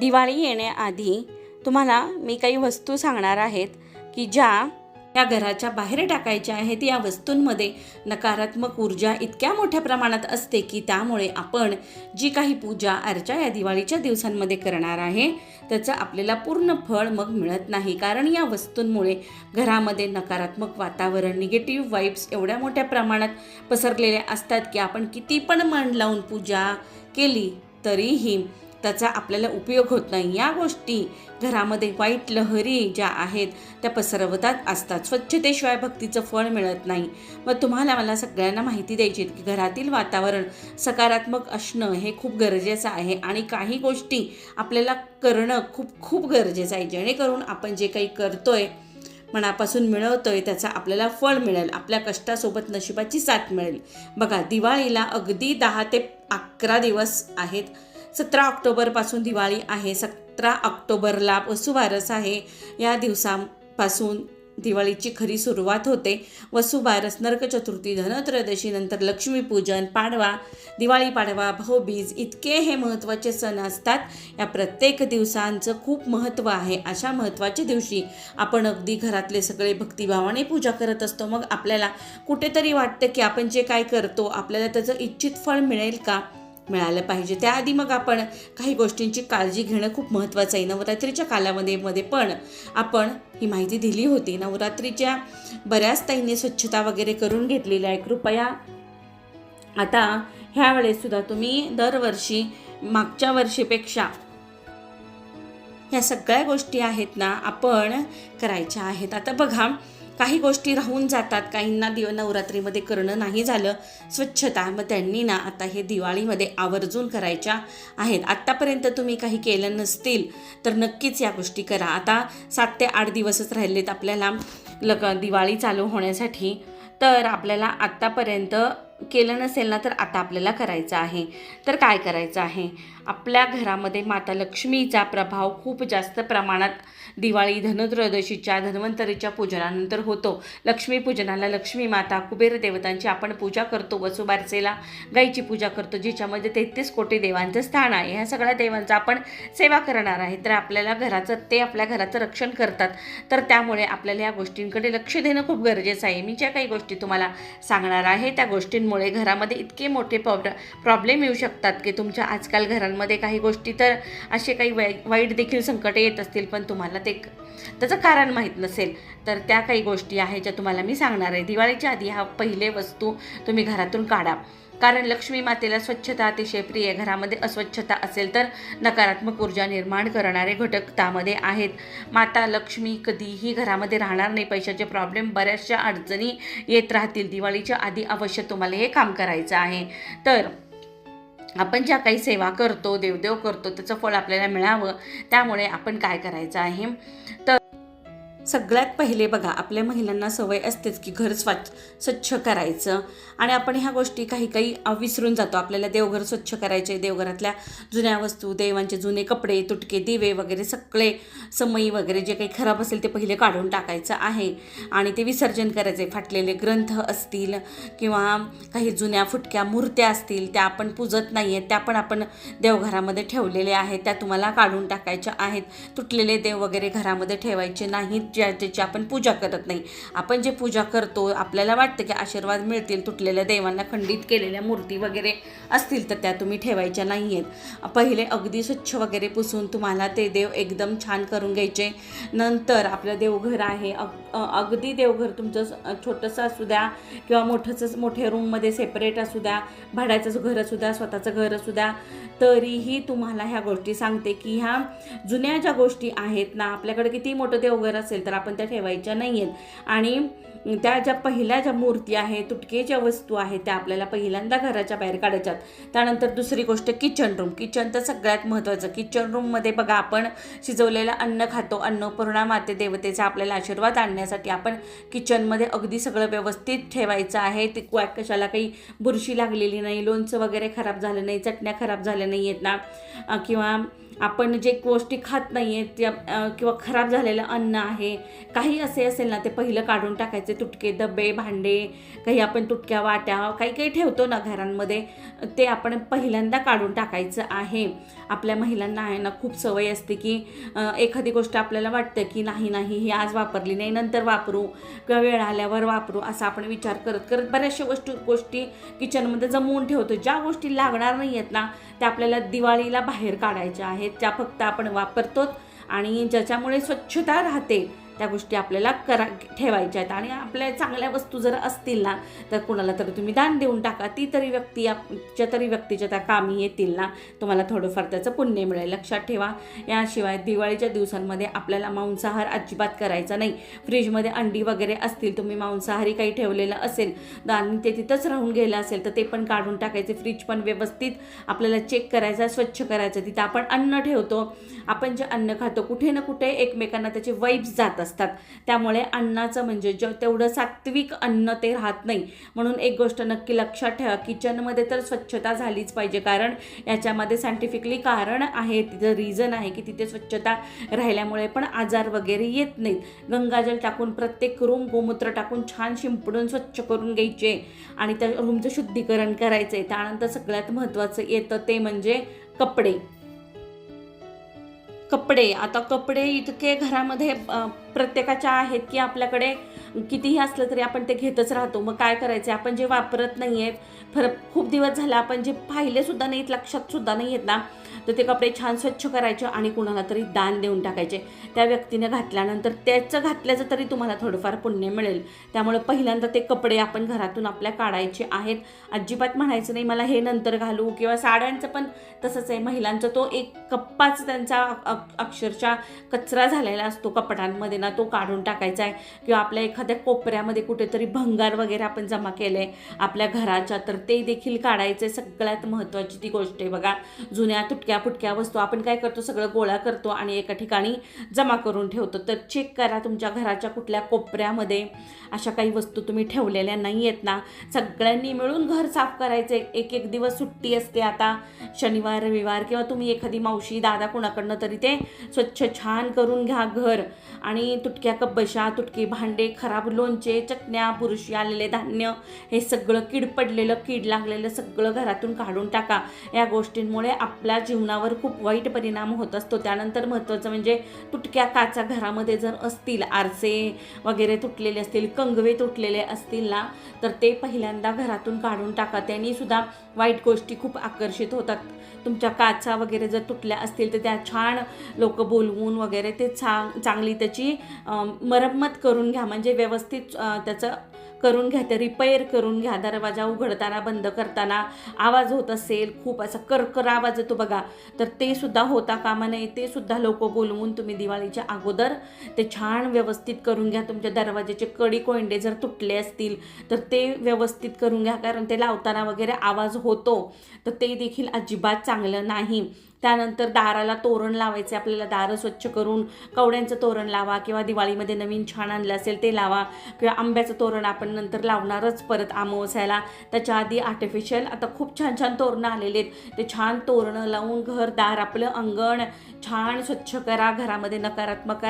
दिवाळी येण्याआधी तुम्हाला मी काही वस्तू सांगणार आहेत की ज्या या घराच्या बाहेर टाकायच्या आहेत या वस्तूंमध्ये नकारात्मक ऊर्जा इतक्या मोठ्या प्रमाणात असते की त्यामुळे आपण जी काही पूजा अर्चा या दिवाळीच्या दिवसांमध्ये करणार आहे त्याचं आपल्याला पूर्ण फळ मग मिळत नाही. कारण या वस्तूंमुळे घरामध्ये नकारात्मक वातावरण निगेटिव्ह वाईब्स एवढ्या मोठ्या प्रमाणात पसरलेल्या असतात की आपण किती पण मन लावून पूजा केली तरीही त्याचा आपल्याला उपयोग होत नाही. या गोष्टी घरामध्ये वाईट लहरी ज्या आहेत त्या पसरवतात. असतात. स्वच्छतेशिवाय भक्तीचं फळ मिळत नाही. मग तुम्हाला मला सगळ्यांना माहिती द्यायची की घरातील वातावरण सकारात्मक असणं हे खूप गरजेचं आहे आणि काही गोष्टी आपल्याला करणं खूप खूप गरजेचं आहे. जेणेकरून आपण जे काही करतोय मनापासून मिळवतोय त्याचा आपल्याला फळ मिळेल. आपल्या कष्टासोबत नशिबाची साथ मिळेल. बघा दिवाळीला अगदी दहा ते अकरा दिवस आहेत. सतरा ऑक्टोबरपासून दिवाळी आहे. सतरा ऑक्टोबरला वसुबारस आहे. या दिवसापासून दिवाळीची खरी सुरुवात होते. वसुबारस नरक चतुर्थी धनत्रयोदशी नंतर लक्ष्मीपूजन पाडवा दिवाळी पाडवा भाऊबीज इतके हे महत्त्वाचे सण असतात. या प्रत्येक दिवसांचं खूप महत्त्व आहे. अशा महत्त्वाच्या दिवशी आपण अगदी घरातले सगळे भक्तिभावाने पूजा करत असतो. मग आपल्याला कुठेतरी वाटतं की आपण जे काय करतो आपल्याला त्याचं इच्छित फळ मिळेल का? मिळालं पाहिजे. त्याआधी मग आपण काही गोष्टींची काळजी घेणं खूप महत्त्वाचं आहे. नवरात्रीच्या कालामध्ये मध्ये पण आपण ही माहिती दिली होती. नवरात्रीच्या बऱ्याच ताईंनी स्वच्छता वगैरे करून घेतलेली आहे. कृपया आता ह्या वेळेससुद्धा तुम्ही दरवर्षी मागच्या वर्षीपेक्षा ह्या सगळ्या गोष्टी आहेत ना आपण करायच्या आहेत. आता बघा काही गोष्टी राहून जातात काहींना दिव नवरात्रीमध्ये करणं नाही झालं स्वच्छता. मग त्यांनी ना आता हे दिवाळीमध्ये आवर्जून करायच्या आहेत. आत्तापर्यंत तुम्ही काही केलं नसतील तर नक्कीच या गोष्टी करा. आता सात ते आठ दिवसच राहिलेत आपल्याला लग दिवाळी चालू होण्यासाठी. तर आपल्याला आत्तापर्यंत केलं नसेल ना तर आता आपल्याला करायचं आहे. तर काय करायचं आहे? आपल्या घरामध्ये माता लक्ष्मीचा प्रभाव खूप जास्त प्रमाणात दिवाळी धनत्रयोदशीच्या धन्वंतरीच्या पूजनानंतर होतो. लक्ष्मीपूजनाला लक्ष्मी माता कुबेर देवतांची आपण पूजा करतो वसुबारसेला गाईची पूजा करतो जिच्यामध्ये तेहतीस कोटी देवांचं स्थान आहे. ह्या सगळ्या देवांचा आपण सेवा करणार आहे. तर आपल्याला घराचं ते आपल्या घराचं रक्षण करतात. तर त्यामुळे आपल्याला या गोष्टींकडे लक्ष देणं खूप गरजेचं आहे. मी ज्या काही गोष्टी तुम्हाला सांगणार आहे त्या गोष्टींमुळे घरामध्ये इतके मोठे प्रॉब्लेम येऊ शकतात की तुमच्या आजकाल घरांमध्ये काही गोष्टी तर असे काही वाई वाईट देखील संकटे येत असतील पण तुम्हाला ते त्याचं कारण माहीत नसेल तर त्या काही गोष्टी आहेत ज्या तुम्हाला मी सांगणार आहे. दिवाळीच्या आधी हा पहिले वस्तू तुम्ही घरातून काढा. कारण लक्ष्मी मातेला स्वच्छता अतिशय प्रिय घरामध्ये अस्वच्छता असेल तर नकारात्मक ऊर्जा निर्माण करणारे घटक त्यामध्ये आहेत. माता लक्ष्मी कधीही घरामध्ये राहणार नाही. पैशाचे प्रॉब्लेम बऱ्याचशा अडचणी येत राहतील. दिवाळीच्या आधी अवश्य तुम्हाला हे काम करायचं आहे. तर आपण ज्या काही सेवा करतो देवदेव करतो त्याचं फळ आपल्याला मिळावं त्यामुळे आपण काय करायचं आहे? तर सगळ्यात पहिले बघा आपल्या महिलांना सवय असतेच की घर स्वच्छ स्वच्छ करायचं. आणि आपण ह्या गोष्टी काही काही विसरून जातो. आपल्याला देवघर स्वच्छ करायचे देवघरातल्या जुन्या वस्तू देवांचे जुने कपडे तुटके दिवे वगैरे सगळे समई वगैरे जे काही खराब असेल ते पहिले काढून टाकायचं आहे. आणि ते विसर्जन करायचे. फाटलेले ग्रंथ असतील किंवा काही जुन्या फुटक्या मूर्त्या असतील त्या आपण पूजत नाही आहेत त्या पण आपण देवघरामध्ये ठेवलेल्या आहेत. त्या तुम्हाला काढून टाकायच्या आहेत. तुटलेले देव वगैरे घरामध्ये ठेवायचे नाहीत. ज्या ज्याची आपण पूजा करत नाही. आपण जे पूजा करतो आपल्याला वाटतं की आशीर्वाद मिळतील तुटलेल्या देवांना खंडित केलेल्या मूर्ती वगैरे असतील तर त्या तुम्ही ठेवायच्या नाही आहेत पहिले अगदी स्वच्छ वगैरे पुसून तुम्हाला ते देव एकदम छान करून घ्यायचे. नंतर आपलं देवघर आहे. अग अगदी देवघर तुमचं छोटंसं असू द्या किंवा मोठंसं मोठ्या रूममध्ये सेपरेट असू द्या भाड्याचं घर असू द्या स्वतःचं घर असू द्या तरीही तुम्हाला ह्या गोष्टी सांगते की ह्या जुन्या ज्या गोष्टी आहेत ना आपल्याकडे किती मोठं देवघर असेल तर आपण त्या ठेवायच्या नाही आहेत आणि त्या ज्या पहिल्या ज्या मूर्ती आहेत तुटके ज्या वस्तू आहेत त्या आपल्याला पहिल्यांदा घराच्या बाहेर काढायच्यात. त्यानंतर दुसरी गोष्ट किचन रूम किचन तर सगळ्यात महत्त्वाचं. किचन रूममध्ये बघा आपण शिजवलेलं अन्न खातो. अन्नपूर्णा माते देवतेचा आपल्याला आशीर्वाद आणण्यासाठी आपण किचनमध्ये अगदी सगळं व्यवस्थित ठेवायचं आहे. ते क्वॅक कशाला काही बुरशी लागलेली नाही लोणचं वगैरे खराब झालं नाही चटण्या खराब झाल्या नाही आहेत ना किंवा आपण जे गोष्टी खात नाही आहेत त्या किंवा खराब झालेलं अन्न आहे काही असे असेल ना ते पहिलं काढून टाकायचे तुटके डबे भांडे काही आपण तुटक्या वाट्या काही काही ठेवतो ना घरांमध्ये ते आपण पहिल्यांदा काढून टाकायचं आहे. आपल्या महिलांना आहे ना खूप सवय असते की एखादी गोष्ट आपल्याला वाटतं की नाही नाही ही आज वापरली नाही नंतर वापरू किंवा वेळ आल्यावर वापरू असा आपण विचार करत करत बऱ्याचशा गोष्टी गोष्टी किचनमध्ये जमवून ठेवतो. ज्या गोष्टी लागणार नाही आहेत ना त्या आपल्याला दिवाळीला बाहेर काढायच्या आहेत. त्या फक्त आपण वापरतो आणि ज्याच्यामुळे स्वच्छता राहते त्या गोष्टी आपल्याला करा ठेवायच्या आहेत. आणि आपल्या चांगल्या वस्तू जर असतील ना तर कुणाला तरी तुम्ही दान देऊन टाका. ती तरी व्यक्ती आपच्या तरी व्यक्तीच्या त्या कामी येतील ना तुम्हाला थोडंफार त्याचं पुण्य मिळेल. लक्षात ठेवा. याशिवाय दिवाळीच्या दिवसांमध्ये आपल्याला मांसाहार अजिबात करायचा नाही. फ्रीजमध्ये अंडी वगैरे असतील तुम्ही मांसाहारी काही ठेवलेलं असेल आणि ते तिथंच राहून गेलं असेल तर ते पण काढून टाकायचे. फ्रीज पण व्यवस्थित आपल्याला चेक करायचं स्वच्छ करायचं. तिथं आपण अन्न ठेवतो. आपण जे अन्न खातो कुठे ना कुठे एकमेकांना त्याचे वाईब्स जातात. असतात. त्यामुळे अन्नाचं म्हणजे ज तेवढं सात्विक अन्न ते राहत नाही. म्हणून एक गोष्ट नक्की लक्षात ठेवा किचनमध्ये तर स्वच्छता झालीच पाहिजे. कारण याच्यामध्ये सायंटिफिकली कारण आहे तिथं रिझन आहे की तिथे स्वच्छता राहिल्यामुळे पण आजार वगैरे येत नाहीत. गंगाजल टाकून प्रत्येक रूम गोमूत्र टाकून छान शिंपडून स्वच्छ करून घ्यायचे आणि त्या रूमचं शुद्धीकरण करायचं आहे त्यानंतर सगळ्यात महत्त्वाचं येतं ते म्हणजे कपडे. कपडे. आता कपडे इतके घरामध्ये प्रत्येकाच्या आहेत की आपल्याकडे कितीही असलं तरी आपण ते घेतच राहतो. मग काय करायचे आपण जे वापरत नाही आहेत फरक खूप दिवस झाला आपण जे पाहिलेसुद्धा नाहीत लक्षातसुद्धा नाही आहेत ना तर ते कपडे छान स्वच्छ करायचे आणि कुणाला तरी दान देऊन टाकायचे. त्या व्यक्तीने घातल्यानंतर त्याचं घातल्याचं तरी तुम्हाला थोडंफार पुण्य मिळेल. त्यामुळे पहिल्यांदा ते कपडे आपण घरातून आपल्या काढायचे आहेत. अजिबात म्हणायचं नाही मला हे नंतर घालू. किंवा साड्यांचं पण तसंच आहे. महिलांचा तो एक कप्पाच त्यांचा अक्षरशः कचरा झालेला असतो कपड्यांमध्ये ना तो काढून टाकायचा आहे. किंवा आपल्या एखाद्या कोपऱ्यामध्ये कुठेतरी भंगार वगैरे आपण जमा केलं आहे आपल्या घराच्या तर ते देखील काढायचं आहे सगळ्यात महत्त्वाची ती गोष्ट आहे बघा. जुन्या तुटक्या फुटक्या वस्तू आपण काय करतो सगळं गोळा करतो आणि एका ठिकाणी जमा करून ठेवतो. तर चेक करा तुमच्या घराच्या कुठल्या कोपऱ्यामध्ये अशा काही वस्तू तुम्ही ठेवलेल्या नाही आहेत ना. सगळ्यांनी मिळून घर साफ करायचं एक एक दिवस सुट्टी असते आता शनिवार रविवार किंवा तुम्ही एखादी मावशी दादा कोणाकडनं तरी ते स्वच्छ छान करून घ्या घर. आणि तुटक्या कब्बशा तुटकी भांडे खराब लोणचे चटण्या बुरशी आलेले धान्य हे सगळं कीड पडलेलं कीड लागलेलं सगळं घरातून काढून टाका. या गोष्टींमुळे आपल्या जीवनावर खूप वाईट परिणाम होत असतो. त्यानंतर महत्त्वाचं म्हणजे तुटक्या काचा घरामध्ये जर असतील आरसे वगैरे तुटलेले असतील कंगवे तुटलेले असतील ना तर ते पहिल्यांदा घरातून काढून टाका. त्यांनी सुद्धा वाईट गोष्टी खूप आकर्षित होतात. तुमच्या काचा वगैरे जर तुटल्या असतील तर त्या छान लोक बोलवून वगैरे ते चांग चांगली त्याची मरम्मत करून घ्या. म्हणजे व्यवस्थित त्याचं करून घ्या ते रिपेअर करून घ्या. दरवाजा उघडताना बंद करताना आवाज होत असेल खूप असा करकर आवाज येतो बघा. तर ते सुद्धा होता कामा नये ते सुद्धा लोक बोलवून तुम्ही दिवाळीच्या अगोदर ते छान व्यवस्थित करून घ्या. तुमच्या दरवाजाचे कडी कोंडे जर तुटले असतील तर ते व्यवस्थित करून घ्या. कारण ते लावताना वगैरे आवाज होतो. तर ते देखील अजिबात चांगलं नाही. त्यानंतर दाराला तोरण लावायचे आपल्याला दारं स्वच्छ करून कवड्यांचं तोरण लावा किंवा दिवाळीमध्ये नवीन छान आणलं असेल ते लावा किंवा आंब्याचं तोरण आपण नंतर लावणारच परत अमावस्याला त्याच्या आधी आर्टिफिशियल आता खूप छान छान तोरणं आलेले आहेत. ते छान तोरणं लावून घर दार आपलं अंगण छान स्वच्छ करा. घरामध्ये नकारात्मक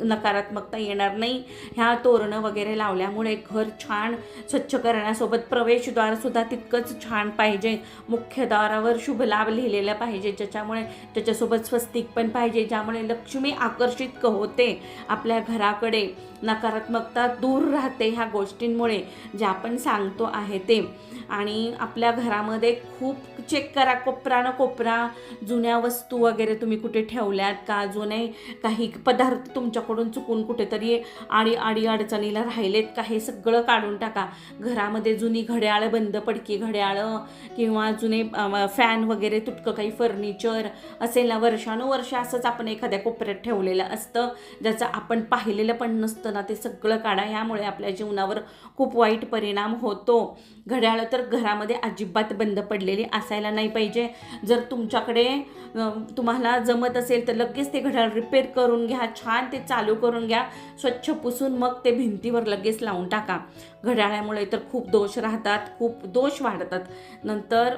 नकारात्मकता येणार नाही. ह्या तोरणं वगैरे लावल्यामुळे घर छान स्वच्छ करण्यासोबत प्रवेशद्वारसुद्धा तितकंच छान पाहिजे. मुख्य दारावर शुभ लाभ लिहिलेला पाहिजे ज्याच्यामुळे त्याच्यासोबत स्वस्तिक पण पाहिजे ज्यामुळे लक्ष्मी आकर्षित क- होते आपल्या घराकडे. नकारात्मकता दूर राहते ह्या गोष्टींमुळे जे आपण सांगतो आहे ते. आणि आपल्या घरामध्ये खूप चेक करा कोपरा न कोपरा जुन्या वस्तू वगैरे तुम्ही कुठे ठेवल्यात का? जुने काही पदार्थ तुमच्याकडून चुकून कुठेतरी आडी आडी अडचणीला राहिलेत का? हे सगळं काढून टाका. घरामध्ये जुनी घड्याळं बंद पडकी घड्याळं किंवा जुने फॅन वगैरे तुटकं काही फर्निचर असेल ना वर्षानुवर्ष असंच आपण एखाद्या कोपऱ्यात ठेवलेलं असतं ज्याचं आपण पाहिलेलं पण नसतं. ना ते सगळं काढा. ह्यामुळे आपल्या जीवनावर खूप वाईट परिणाम होतो. घड्याळं तर घरामध्ये अजिबात बंद पडलेली असायला नाही पाहिजे. जर तुमच्याकडे तुम्हाला जमत असेल तर लगेच ते घड्याळ रिपेअर करून घ्या. छान ते चालू करून घ्या. स्वच्छ पुसून मग ते भिंतीवर लगेच लावून टाका. घड्याळामुळे तर खूप दोष राहतात खूप दोष वाढतात. नंतर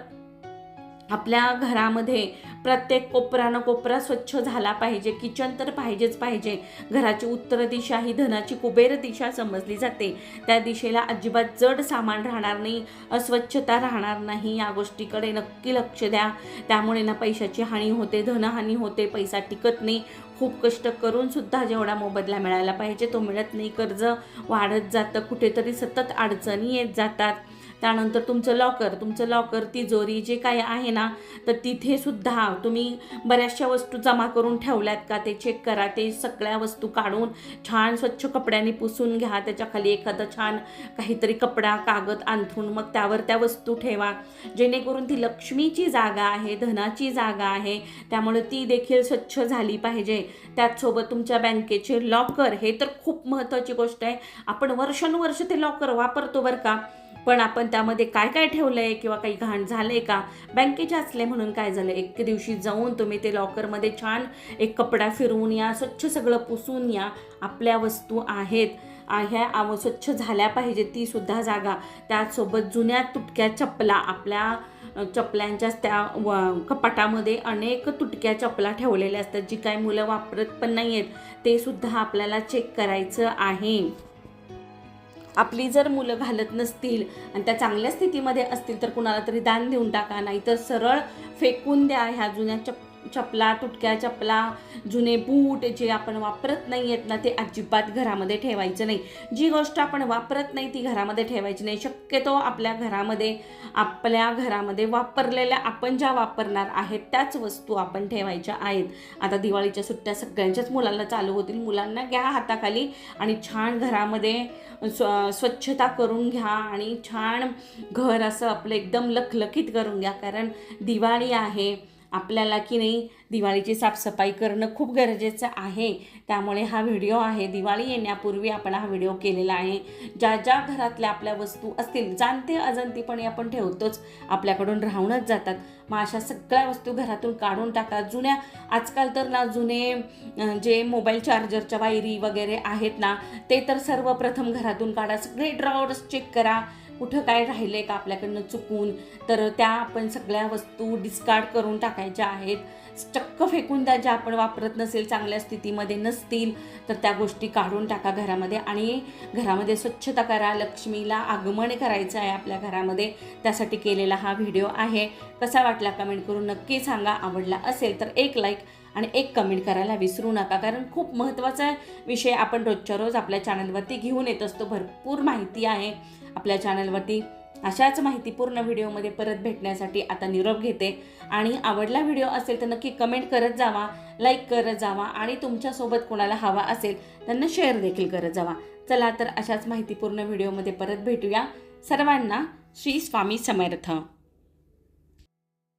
आपल्या घरामध्ये प्रत्येक कोपरानं कोपरा स्वच्छ झाला पाहिजे किचन तर पाहिजेच पाहिजे. घराची उत्तर दिशा ही धनाची कुबेर दिशा समजली जाते. त्या दिशेला अजिबात जड सामान राहणार नाही अस्वच्छता राहणार नाही या गोष्टीकडे नक्की लक्ष द्या. त्यामुळे ना पैशाची हानी होते धनहानी होते पैसा टिकत नाही. खूप कष्ट करून सुद्धा जेवढा मोबदला मिळायला पाहिजे तो मिळत नाही. कर्ज वाढत जातं कुठेतरी सतत अडचणी येत जातात. त्यानंतर तुमचं लॉकर तुमचं लॉकर तिजोरी जे काही आहे ना तर तिथे सुद्धा तुम्ही बऱ्याचशा वस्तू जमा करून ठेवल्यात का? ते चेक करा. ते सगळ्या वस्तू काढून छान स्वच्छ कपड्यांनी पुसून घ्या. त्याच्याखाली एखादं छान काहीतरी कपडा कागद अंथरून मग त्यावर त्या वस्तू ठेवा. जेणेकरून ती लक्ष्मीची जागा आहे धनाची जागा आहे. त्यामुळे ती देखील स्वच्छ झाली पाहिजे. त्याचसोबत तुमच्या बँकेचे लॉकर हे तर खूप महत्त्वाची गोष्ट आहे. आपण वर्षानुवर्ष ते लॉकर वापरतो बरं का? पण आपण त्यामध्ये काय काय ठेवलं आहे किंवा काही घाण झालं आहे का? बँकेचे असले म्हणून काय झालं? एक दिवशी जाऊन तुम्ही ते लॉकरमध्ये छान एक कपडा फिरवून या स्वच्छ सगळं पुसून या. आपल्या वस्तू आहेत. ह्या स्वच्छ झाल्या पाहिजे ती सुद्धा जागा. त्याचसोबत जुन्या तुटक्या चपला आपल्या चपल्यांच्याच चपल्यांच्या त्या व कपाटामध्ये अनेक तुटक्या चपला ठेवलेल्या असतात. जी काही मुलं वापरत पण नाही आहेत ते सुद्धा आपल्याला चेक करायचं आहे. आपली जर मुलं घालत नसतील आणि त्या चांगल्या स्थितीमध्ये असतील तर कुणाला तरी दान देऊन टाका. नाहीतर सरळ फेकून द्या ह्या जुन्या चप्पल चपला तुटक्या चपला जुने बूट जे आपण वापरत नाही आहेत ना ते अजिबात घरामध्ये ठेवायचं नाही. जी गोष्ट आपण वापरत नाही ती घरामध्ये ठेवायची नाही. शक्यतो आपल्या घरामध्ये आपल्या घरामध्ये वापरलेल्या आपण ज्या वापरणार आहेत त्याच वस्तू आपण ठेवायच्या आहेत. आता दिवाळीच्या सुट्ट्या सगळ्यांच्याच मुलांना चालू होतील. मुलांना घ्या हाताखाली आणि छान घरामध्ये स्व स्वच्छता करून घ्या आणि छान घर असं आपलं एकदम लखलखीत करून घ्या. कारण दिवाळी आहे आपल्याला की नाही दिवाळीची साफसफाई करणं खूप गरजेचं आहे. त्यामुळे हा व्हिडिओ आहे. दिवाळी येण्यापूर्वी आपण हा व्हिडिओ केलेला आहे. ज्या ज्या घरातल्या आपल्या वस्तू असतील जाणते अजंतीपणे आपण ठेवतोच. आपल्याकडून राहूनच जातात. मग अशा सगळ्या वस्तू घरातून काढून टाका. जुन्या आजकाल तर ना जुने जे मोबाईल चार्जरच्या वायरी वगैरे आहेत ना ते तर सर्वप्रथम घरातून काढा. सगळे ड्रॉवर्स चेक करा. कुठं काय राहिलं का आपल्याकडनं चुकून तर त्या आपण सगळ्या वस्तू डिस्कार्ड करून टाकायच्या आहेत. चक्क फेकून त्या ज्या आपण वापरत नसेल चांगल्या स्थितीमध्ये नसतील तर त्या गोष्टी काढून टाका घरामध्ये. आणि घरामध्ये स्वच्छता करा लक्ष्मीला आगमन करायचं आहे आपल्या घरामध्ये. त्यासाठी केलेला हा व्हिडिओ आहे. कसा वाटला कमेंट करून नक्की सांगा. आवडला असेल तर एक लाईक आणि एक कमेंट करायला विसरू नका. कारण खूप महत्त्वाचा विषय आपण रोजच्या रोज आपल्या चॅनलवरती घेऊन येत असतो. भरपूर माहिती आहे आपल्या चॅनलवरती अशाच माहितीपूर्ण व्हिडिओमध्ये परत भेटण्यासाठी आता निरोप घेते. आणि आवडला व्हिडिओ असेल तर नक्की कमेंट करत जावा लाईक करत जावा आणि तुमच्यासोबत कोणाला हवा असेल त्यांना शेअर देखील करत जावा. चला तर अशाच माहितीपूर्ण व्हिडिओमध्ये परत भेटूया. सर्वांना श्री स्वामी समर्थ.